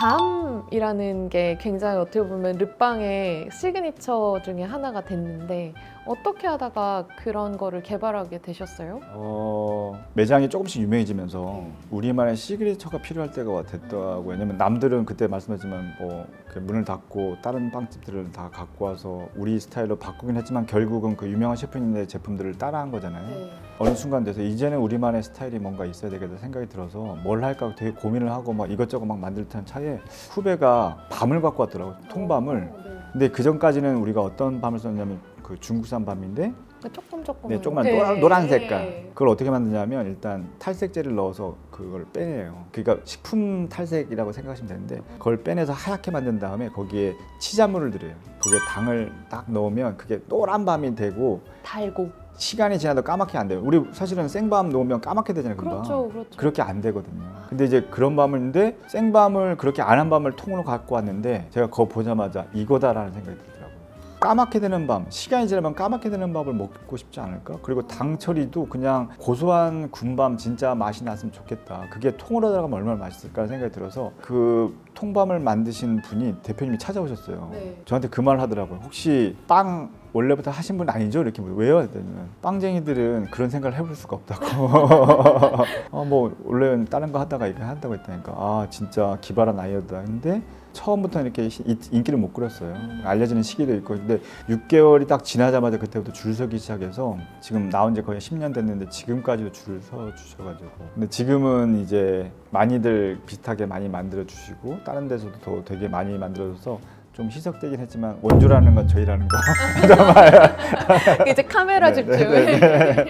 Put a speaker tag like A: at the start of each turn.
A: 밤이라는 게 굉장히 어떻게 보면 르빵의 시그니처 중에 하나가 됐는데 어떻게 하다가 그런 거를 개발하게 되셨어요?
B: 어, 매장이 조금씩 유명해지면서 우리만의 시그니처가 필요할 때가 됐더라고요. 왜냐면 남들은 그때 말씀하지만 뭐그 문을 닫고 다른 빵집들을 다 갖고 와서 우리 스타일로 바꾸긴 했지만 결국은 그 유명한 셰프님의 제품들을 따라한 거잖아요. 어느 순간 돼서 이제는 우리만의 스타일이 뭔가 있어야 되겠다 생각이 들어서 뭘 할까 되게 고민을 하고 막 이것저것 막 만들 듯한 차에 후배가 밤을 갖고 왔더라고요. 통밤을. 근데 그 전까지는 우리가 어떤 밤을 썼냐면 그 중국산 밤인데
A: 조금 조금
B: 네, 조금만 노란, 노란 색깔. 그걸 어떻게 만드냐면 일단 탈색제를 넣어서 그걸 빼내요. 그러니까 식품 탈색이라고 생각하시면 되는데 그걸 빼내서 하얗게 만든 다음에 거기에 치자물을 들여요. 거기에 당을 딱 넣으면 그게 노란 밤이 되고
A: 달고
B: 시간이 지나도 까맣게 안 돼요. 우리 사실은 생밤 넣으면 까맣게 되잖아요, 금방.
A: 그렇죠 그렇죠
B: 그렇게 안 되거든요. 근데 이제 그런 밤인데 생밤을 그렇게 안 한 밤을 통으로 갖고 왔는데 제가 그거 보자마자 이거다라는 생각이 들더라고요. 까맣게 되는 밤, 시간이 지나면 까맣게 되는 밥을 먹고 싶지 않을까? 그리고 당 처리도 그냥 고소한 군밤 진짜 맛이 났으면 좋겠다. 그게 통으로 들어가면 얼마나 맛있을까 생각이 들어서 그 통밤을 만드신 분이 대표님이 찾아오셨어요.
A: 네.
B: 저한테 그말 하더라고요. 혹시 빵 원래부터 하신 분 아니죠? 이렇게 물어요. 왜요? 했더니 빵쟁이들은 그런 생각을 해볼 수가 없다고. 아, 뭐 원래는 다른 거 하다가 이거 한다고 했다니까. 아 진짜 기발한 아이디어다. 근데 처음부터 이렇게 인기를 못 끌었어요. 알려지는 시기도 있고. 근데 6개월이 딱 지나자마자 그때부터 줄 서기 시작해서 지금 나온 지 거의 10년 됐는데 지금까지도 줄을 서 주셔가지고. 근데 지금은 이제 많이들 비슷하게 많이 만들어 주시고 다른 데서도 더 되게 많이 만들어줘서 좀 희석되긴 했지만 원조라는 건 저희라는 거.
A: 이제 카메라
B: 네,
A: 집중.
B: 네,